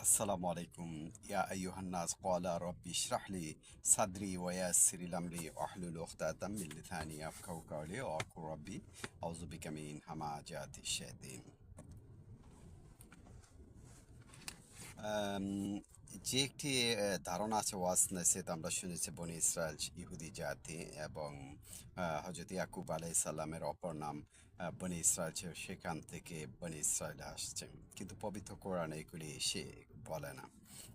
السلام عليكم. يا أيها الناس قال ربي اشرح لي صدري ويسر لي أمري واحلل عقدة من لساني يفقهوا قولي. وأقول ربي أعوذ بك من همزات الشياطين. যে একটি ধারণা আছে, ওয়াজ নাসিদ আমরা শুনেছি বনি ইসরায়েল ইহুদি জাতি এবং হজরত ইয়াকুব আলাই সাল্লামের অপর নাম বনি ইসরায়েল সেখান থেকে বনি ইসরায়েল আসছে। কিন্তু পবিত্র কোরআন এগুলি সে বলে না।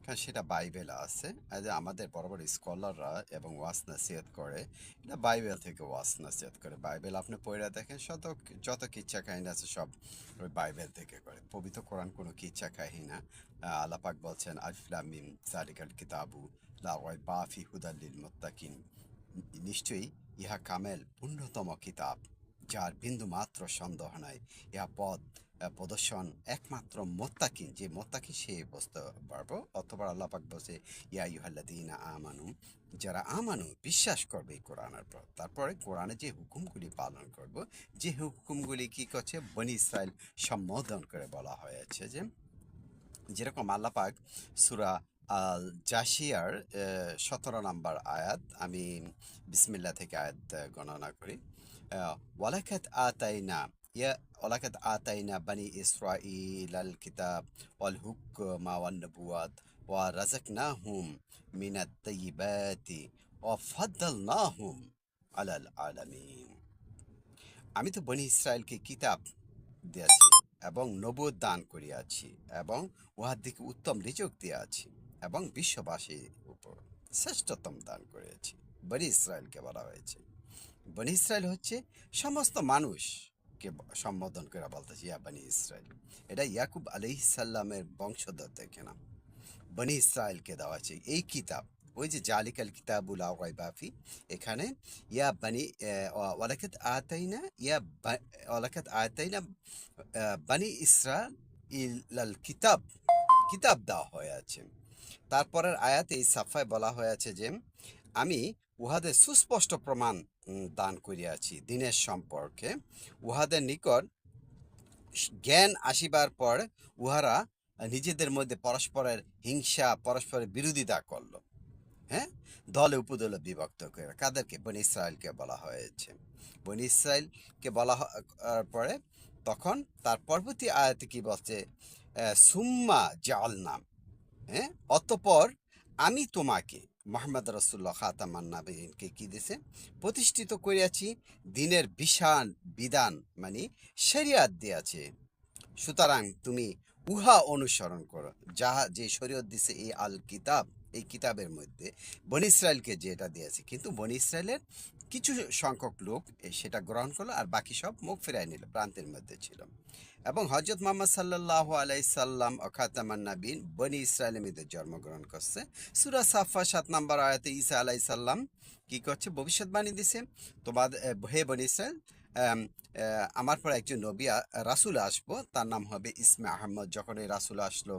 কারণ সেটা বাইবেল আছে। যে আমাদের বড় বড় স্কলাররা এবং ওয়াজ নাসিহত করে এটা বাইবেল থেকে ওয়াজ নাসিহত করে। বাইবেল আপনি পড়ে দেখেন শত যত কিচ্ছা কাহিনী আছে সব ওই বাইবেল থেকে করে। পবিত্র কোরআন কোনো কিচ্ছা কাহিনা আলাপাক বলছেন আলিফলামিম জালিকাল কিতাবু লাওয়াই বাফি হুদাল্লিল মুত্তাকিন। নিশ্চয়ই ইহা কামেল পূর্ণতম কিতাব যার বিন্দু মাত্র সন্দেহ নাই। ইহা আহ, প্রদর্শন একমাত্র মোত্তাকিন যে মোত্তাকিন সে বুঝতে পারব, অথবা আল্লাপাক বলছে, ইয়া ইউহাল্লাদিনা আমানু, যারা আমানু বিশ্বাস করবে কোরআনের পর তারপরে কোরআনে যে হুকুমগুলি পালন করব, যে হুকুমগুলি কি করছে, বনি ইসরায়েল সম্বোধন করে বলা হয়েছে যে, যেরকম আল্লাপাক সুরা আল জাসিয়ার সতেরো নম্বর আয়াত, আমি বিসমিল্লা থেকে আয়াত গণনা করি ওয়ালাকাত আতাইনা ইয়া ওয়ালাকাত আতাইনা বানি ইসরাইল আল কিতাব ওয়াল হুকমা ওয়ান নবুয়াত ওয়া রাযাকনাহুম মিনাত তাইয়্যিবাতি ওয়া ফাদ্দালনাহুম আলাল আলামিন আমি তো বনি ইসরায়েলকে কিতাব দিয়াছি এবং নবুদ দান করিয়াছি এবং উহার দিকে উত্তম রিজক দিয়াছি এবং বিশ্ববাসীর উপর শ্রেষ্ঠতম দান করিয়াছি বনি ইসরায়েলকে বলা হয়েছে। বনি ইসরায়েল হচ্ছে সমস্ত মানুষকে ব- সম্বোধন করে বলতেছে ইয়া বনি ইসরায়েল এটা ইয়াকুব আলাইসাল্লামের বংশধর দেখে না বনি ইসরায়েলকে দেওয়া আছে এই কিতাব ওই যে জালিকাল কিতাবুল আওয়াই বাফি এখানে ইয়া বানি ওয়ালাকাত আতাইনা ইয়া ওয়ালাকাত আতাইনা আহ, বানি ইসরা ইলাল কিতাব কিতাব দেওয়া হয়ে আছে। তারপরের আয়াতে এই সাফায় বলা হয়েছে যে আমি উহাদের সুস্পষ্ট প্রমাণ দান করিয়াছি দিনের সম্পর্কে। উহাদের নিকট জ্ঞান আসিবার পর উহারা নিজেদের মধ্যে পরস্পরের হিংসা, পরস্পরের বিরোধিতা করল। হ্যাঁ? দলে উপদলে বিভক্ত করে কাদেরকে? বনি ইসরায়েলকে বলা হয়েছে। বনি ইসরায়েলকে বলা পরে তখন তার পরবর্তী আয়াতে কি বলছে? সুম্মা জাল নাম হ্যাঁ? অতপর আমি তোমাকে মোহাম্মদ রসুল্লাহ খাতামান নাবিনকে কি দিছে? প্রতিষ্ঠিত করিয়াছি দিনের বিশাল বিধান মানে শরিয়াত দিয়াছে। সুতরাং তুমি উহা অনুসরণ করো। যাহা যে শরীয়ত দিছে এই আল কিতাব এই কিতাবের মধ্যে বনি ইসরায়েলকে যেটা দিয়েছে। কিন্তু বনি ইসরায়েলের কিছু সংখ্যক লোক সেটা গ্রহণ করল আর বাকি সব মুখ ফিরাই নিল, প্রান্তের মধ্যে ছিল। এবং হজরত মোহাম্মদ সাল্লাহ আলাই সাল্লাম অখাতামান নাবিন বনি ইসরায়েলের মধ্যে জন্মগ্রহণ করছে। সুরা সাফা সাত নম্বর আয়াতে ঈসা আলাই সাল্লাম কি করছে? ভবিষ্যৎবাণী দিছে। তোমার হে বনি ইসরায়েল আমার পর একজন নবী রাসুল আসব। তার নাম হবে ইসমে আহমদ। যখন এই রাসূল আসলো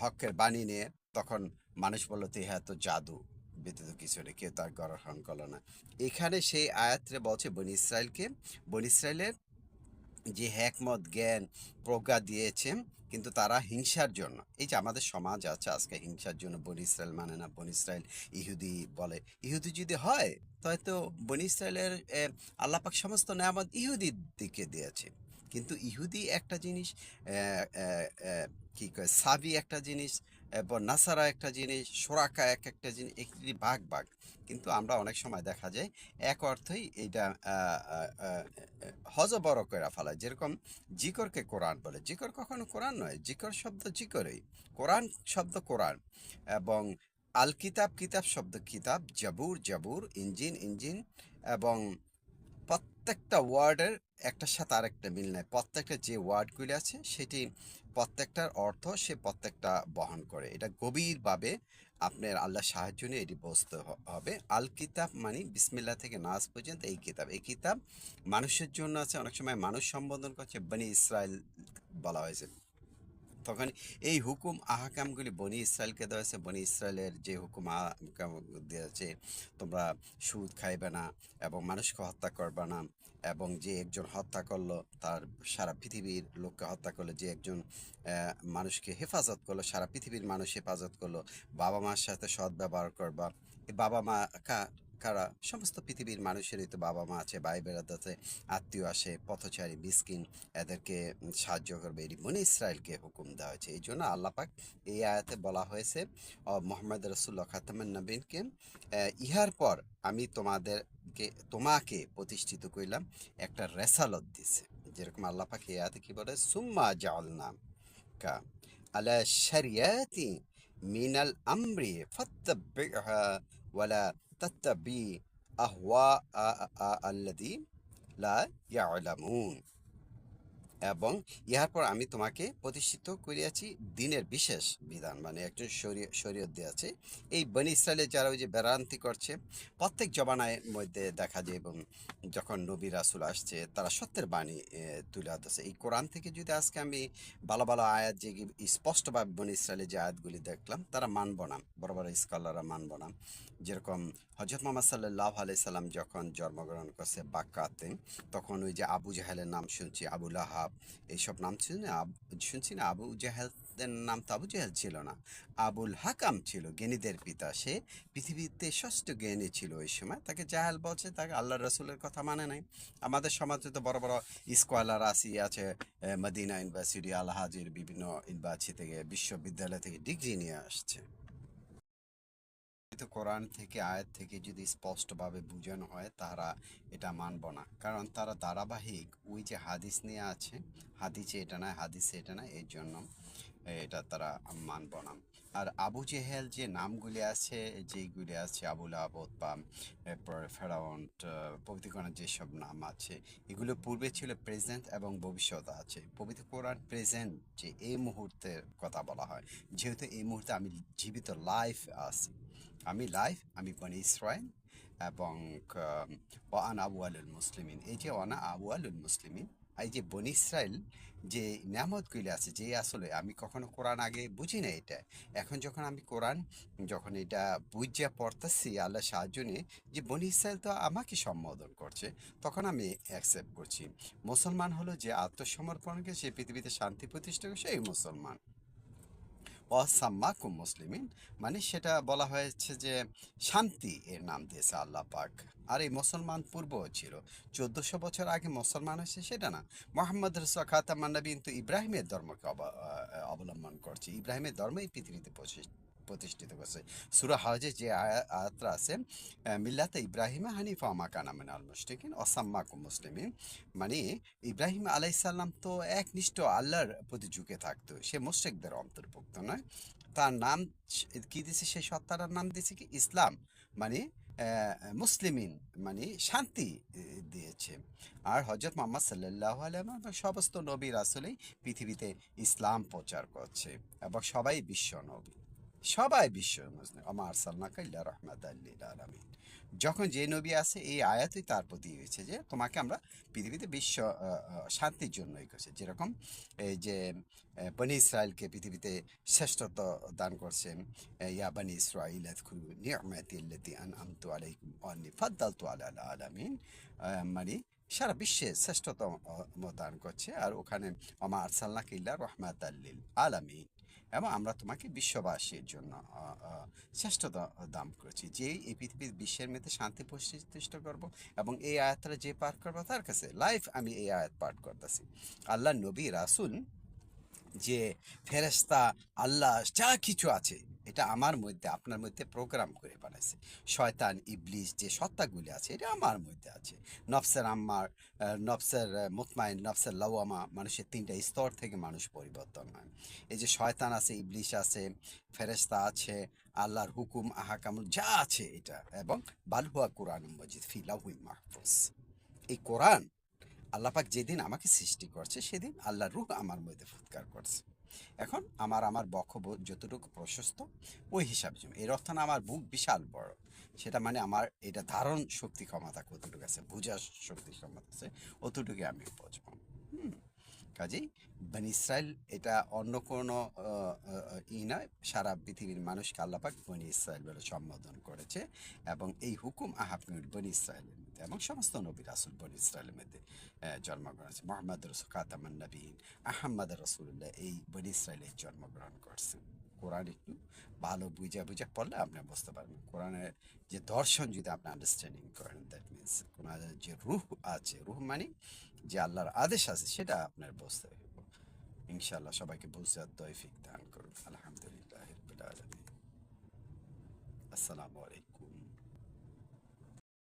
হকের বাণী নিয়ে, তখন মানুষ বলল তো হ্যাঁ তো জাদু ব্যতীত কিছু নেই। কেউ তার গ্রহণ করল না। এখানে সেই আয়াত্রে বলছে বনি ইসরায়েলকে বনি ইসরায়েলের যে হ্যাকমত জ্ঞান প্রজ্ঞা দিয়েছে, কিন্তু তারা হিংসার জন্য। এই যে আমাদের সমাজ আছে, আজকে হিংসার জন্য বনি ইসরায়েল মানে না, বনি ইসরায়েল ইহুদি বলে। ইহুদি যদি হয় হয়তো বনি ইসরায়েলের আল্লাপাক সমস্ত নামত ইহুদির দিকে দিয়েছে। কিন্তু ইহুদি একটা জিনিস কি কয়, সাবি একটা জিনিস এবং নাসারা একটা জিনিস সোরাকা এক একটা জিনিস একটি ভাগ বাঘ। কিন্তু আমরা অনেক সময় দেখা যায় এক অর্থই আহ, হজবর করে ফেলায়। যেরকম জিকরকে কোরআন বলে। জিকর কখনো কোরআন নয় জিকর শব্দ জিকরই। কোরআন শব্দ কোরআন এবং আল কিতাব কিতাব শব্দ কিতাব জাবুর জাবুর ইঞ্জিন ইঞ্জিন এবং প্রত্যেকটা ওয়ার্ডের একটার সাথে আরেকটা মিল নেয়। প্রত্যেকটা যে ওয়ার্ডগুলি আছে, সেটি প্রত্যেকটার অর্থ সে প্রত্যেকটা বহন করে। এটা গভীরভাবে আপনার আল্লাহ সাহায্য নিয়ে এটি বুঝতে হ- হবে। আল কিতাব মানে বিসমিল্লা থেকে নাজ পর্যন্ত এই কিতাব। এই কিতাব মানুষের জন্য আছে। অনেক সময় মানুষ সম্বোধন করছে, বনি ইসরায়েল বলা হয়েছে। তখন এই হুকুম আহকামগুলি বনি ইসরায়েলকে দেওয়া হয়েছে। বনি ইসরায়েলের যে হুকুম আহকাম দিয়েছে তোমরা সুদ খাইবে না এবং মানুষকে হত্যা করবে না এবং যে একজন হত্যা করল, তার সারা পৃথিবীর লোককে হত্যা করল, যে একজন মানুষকে হেফাজত করল, সারা পৃথিবীর মানুষ হেফাজত করল বাবা মার সাথে সৎ ব্যবহার করবা বাবা মা কারা? সমস্ত পৃথিবীর মানুষেরই তো বাবা মা আছে ভাই বেড়াতে আত্মীয় আসে, পথচারী, মিসকিন, এদেরকে সাহায্য করবে। এটি মনে ইসরায়েলকে হুকুম দেওয়া হয়েছে। এই জন্য আল্লাপাক এই আয়াতে বলা হয়েছে মোহাম্মদ রসুল্লাহ খাতামান নবীনকে ইহার পর আমি তোমাদেরকে, তোমাকে প্রতিষ্ঠিত করলাম, একটা রেসালত দিছে। যেরকম আল্লাহ পাক এই আয়াতে কি বলে? সুম্মা জালনাম কা আলা শরিয়াতি মিনাল আমরি ফাত্তাবিহা ওয়ালা তাত্তাবি আহওয়া আল্লাযী লা ইয়ালামুন। এবং ইহার পর আমি তোমাকে প্রতিষ্ঠিত করিয়াছি দিনের বিশেষ বিধান মানে একজন শরীয় শরীয়ত দিয়েছে এই বনি ইসরায়েলের যারা ওই যে বেড়ান্তি করছে, প্রত্যেক জমানায় মধ্যে দেখা যায় এবং যখন নবী রাসুল আসছে, তারা সত্যের বাণী তুলে আনতেছে এই কোরআন থেকে যদি আজকে আমি ভালো ভালো আয়াত যে স্পষ্টভাবে বনি ইসরায়েলের যে আয়াতগুলি দেখলাম, তারা মানব না, বড় বড় স্কলাররা মানব না। যেরকম হজরত মোহাম্মদ সাল্লাহ সাল্লাম যখন জন্মগ্রহণ করছে বাক্কাতে, তখন ওই যে আবু জাহেলের নাম শুনছি, আবু লাহাব, এইসব নাম ছিল না শুনছি না, আবু জাহেলের নাম তো আবু জাহেল ছিল না, আবুল হাকাম ছিল, জ্ঞানীদের পিতা। সে পৃথিবীতে ষষ্ঠ জ্ঞানী ছিল ওই সময়। তাকে জাহেল বলছে, তাকে আল্লাহ রসুলের কথা মানে নাই। আমাদের সমাজে তো বড় বড় স্কলার আসি, আছে মদিনা ইউনিভার্সিটি, আলহাজির বিভিন্ন ইউনিভার্সিটি থেকে, বিশ্ববিদ্যালয় থেকে ডিগ্রি নিয়ে আসছে। কিন্তু কোরআন থেকে, আয়াত থেকে যদি স্পষ্টভাবে বুঝানো হয়, তারা এটা মানব না। কারণ তারা ধারাবাহিক ওই যে হাদিস নিয়ে আছে, হাদিসে এটা না হাদিসে এটা না এর জন্য এটা তারা মানব না। আর আবু জেহেল যে নামগুলি আছে, যেইগুলি আছে আবুল আবদ বা এরপর ফেরাউন পবিত্রকরণের যেসব নাম আছে, এগুলো পূর্বে ছিল প্রেজেন্ট এবং ভবিষ্যৎ আছে। পবিত্র কোরআন প্রেজেন্ট যে এই মুহূর্তের কথা বলা হয়। যেহেতু এই মুহূর্তে আমি জীবিত লাইফ আছি। আমি লাইফ আমি বনি ইসরায়েল এবং ওয়ান আবু আলুল মুসলিমিন। এই যে ওয়ানা আবু আলুল মুসলিমিন, এই যে বনি ইসরায়েল যে নিয়ামতগুলি আছে, যে আসলে আমি কখনো কোরআন আগে বুঝি না এটা। এখন যখন আমি কোরআন, যখন এটা বুঝিয়া পড়তেছি আল্লাহ সাহায্য নিয়ে যে বনি ইসরায়েল তো আমাকে সম্বোধন করছে, তখন আমি অ্যাকসেপ্ট করছি। মুসলমান হলো যে আত্মসমর্পণকে, সে পৃথিবীতে শান্তি প্রতিষ্ঠা করে সেই মুসলমান। অসাম্মাকুম মুসলিমিন মানে সেটা বলা হয়েছে যে শান্তি এর নাম দিয়েছে আল্লাহ পাক। আর এই মুসলমান পূর্ব ছিল। চোদ্দোশো বছর আগে মুসলমান হয়েছে সেটা না। মোহাম্মদ রসুল খাতামান নবী কিন্তু ইব্রাহিমের ধর্মকে অব- অবলম্বন করছে। ইব্রাহিমের ধর্মই পৃথিবীতে প্রতিষ্ঠ- প্রতিষ্ঠিত করছে। সুরা হজে যে আয়া- আয়াতটা আছে মিল্লাতে ইব্রাহিমা হানিফা মাকানা মিনাল মুশরিকিন অসাম্মাকুম মুসলিমিন মানে ইব্রাহিম আলাইসাল্লাম তো একনিষ্ঠ আল্লাহর প্রতি ঝুঁকে থাকতো। সে মুশ্রিকদের অন্তর্ভুক্ত নয়। তার নাম কি দিয়েছে সেই সত্তাটার নাম দিয়েছে কি? ইসলাম। মানে মুসলিমিন। মানে শান্তি দিয়েছে। আর হজরত মোহাম্মদ সাল্লাহ আলম সমস্ত নবীর আসলেই পৃথিবীতে ইসলাম প্রচার করছে এবং সবাই বিশ্ব নবী। সবাই বিশ্ব মুসলিম আমার সাল্লাকা ইল্লা রহমাত আলমিন। যখন যে নবী আছে এই আয়াতই তার প্রতি হয়েছে যে, তোমাকে আমরা পৃথিবীতে বিশ্ব শান্তির জন্যই করছে যেরকম, এই যে বনি ইসরায়েলকে পৃথিবীতে শ্রেষ্ঠত্ব দান করছেন ইয়া বনি আযকুরু নি'মাতি আল্লাতী আন'আমতু আলাইকুম ওয়া আন্নী ফাদ্দালতু আলাল আলামিন। মানে সারা বিশ্বে শ্রেষ্ঠতম দান করছে। আর ওখানে, আমা আরসালনাকা ইল্লা রহমাতাল লিল আলামিন। এবং আমরা তোমাকে বিশ্ববাসীর জন্য শ্রেষ্ঠ দাম করেছি। যে এই পৃথিবীর বিশ্বের মেয়েতে শান্তি প্রতিষ্ঠা করব এবং এই আয়াতটা যে পাঠ করব, তার কাছে লাইফ আমি এই আয়াত পাঠ করতেছি। আল্লাহ নবী, রাসুল যে ফেরেস্তা আল্লাহ যা কিছু আছে, এটা আমার মধ্যে, আপনার মধ্যে প্রোগ্রাম করে বানাইছে। শয়তান, ইবলিস যে সত্তাগুলি আছে, এটা আমার মধ্যে আছে। নফসের আম্মার নফসের মুতমাইন, নফসের লাওয়ামা, মানুষের তিনটা স্তর থেকে মানুষ পরিবর্তন হয়। এই যে শয়তান আছে ইবলিশ আছে ফেরেস্তা আছে, আল্লাহর হুকুম, আহাকামুল, যা আছে এটা, এবং বালহুয়া কোরআন মজিদ ফিলাহুই মাহফুজ। এই কোরআন আল্লাপাক যেদিন আমাকে সৃষ্টি করছে, সেদিন আল্লাহর রুহ আমার মধ্যে ফুৎকার করছে। এখন আমার আমার বক্ষ যতটুকু প্রশস্ত, ওই হিসাব জন্য এর অর্থ না আমার বুক বিশাল বড়। সেটা মানে আমার এটা ধারণ শক্তি ক্ষমতা কতটুকু আছে, বোঝার শক্তি ক্ষমতা আছে অতটুকু আমি বুঝব। হুম। কাজেই বনি ইসরায়েল এটা অন্য কোনো ই নয়, সারা পৃথিবীর মানুষকে আল্লাপাক বনি ইসরায়েল বলে সম্বোধন করেছে এবং এই হুকুম আহাবনুর বনি ইসরায়েলের মধ্যে এবং সমস্ত নবী রাসুল বনি ইসরায়েলের মধ্যে জন্মগ্রহণ করেছে। মোহাম্মদ রসুল কাতামান নবীন, আহম্মদ রসুল্লাহ এই বনি ইসরায়েলে জন্মগ্রহণ করছেন। কোরআন একটু ভালো বুঝে বুঝে পড়লে আপনি বুঝতে পারবেন। কোরআনের যে দর্শন যদি আপনি আন্ডারস্ট্যান্ডিং করেন দ্যাট মিনস কোরআনের যে রুহ আছে, রুহ মানে যে আল্লাহর আদেশ আছে, সেটা আপনার বুঝতে হবে। ইনশাআল্লাহ সবাইকে বুঝতে তৌফিক দান করুন। আলহামদুলিল্লাহ আসসালামু আলাইকুম।